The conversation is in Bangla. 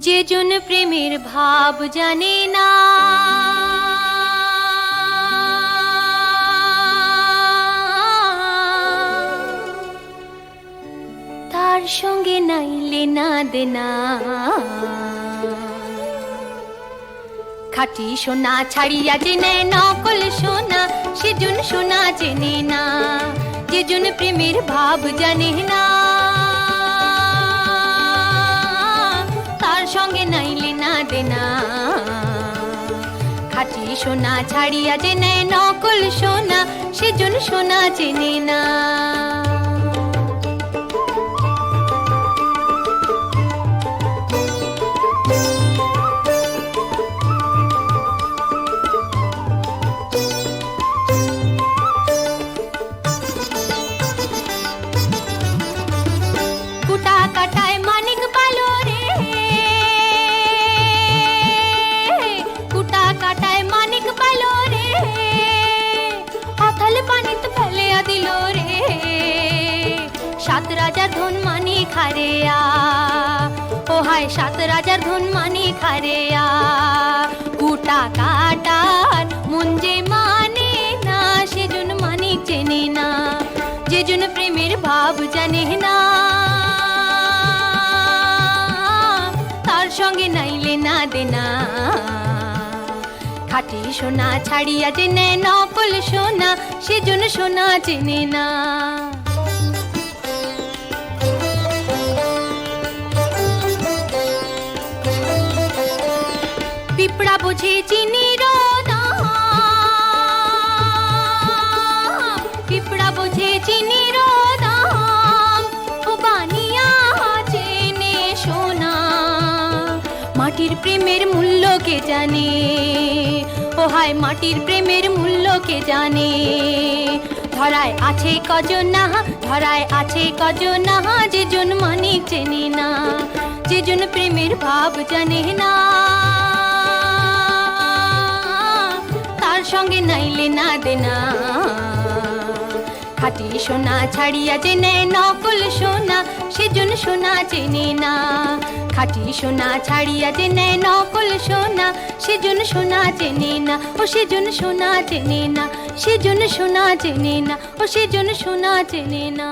যেজন প্রেমের ভাব জানে না। তার সঙ্গে নাইলে না। দেনা খাটি সোনা ছাড়িয়া জেনে নকল সোনা সেজন সোনা জেনে না। যেজন প্রেমের ভাব জানে না। খাটি সোনা ছাড়িয়া জেনে নকল সোনা সেজন সোনা চেনে না। ধন মানি খারেয়া। ও হায় সাত রাজার ধন মানি খারেয়া। কুটা কাটার মুঞ্জে মানে না, সেজন মানিক চেনে না। যেজন প্রেমের ভাব জানে না। তার সঙ্গে নাইলে না দেনা। খাটি সোনা ছাড়িয়া জেনে নকল সোনা, সেজন সোনা চেনে না। পিঁপড়া বোঝে চিনির পিঁপড়া বোঝে চিনির দাম ও চেনে সোনা। মাটির প্রেমের মূল্য কে জানে? ও হায়, মাটির প্রেমের মূল্য কে জানে? ধরায় আছে কজন না ধরায় আছে কজন না যেজন মানিক চেনে না। যেজন প্রেমের ভাব জানে না। সঙ্গে নাইলে না দেনা। খাটি সোনা ছাড়িয়া জেনে নকল সোনা সেজন সোনা চেনে না। খাটি সোনা ছাড়িয়া জেনে নকল সোনা সেজন সোনা চেনে না। ও সেজন সোনা চেনে না সেজন সোনা চেনে না। ও সেজন সোনা চেনে না।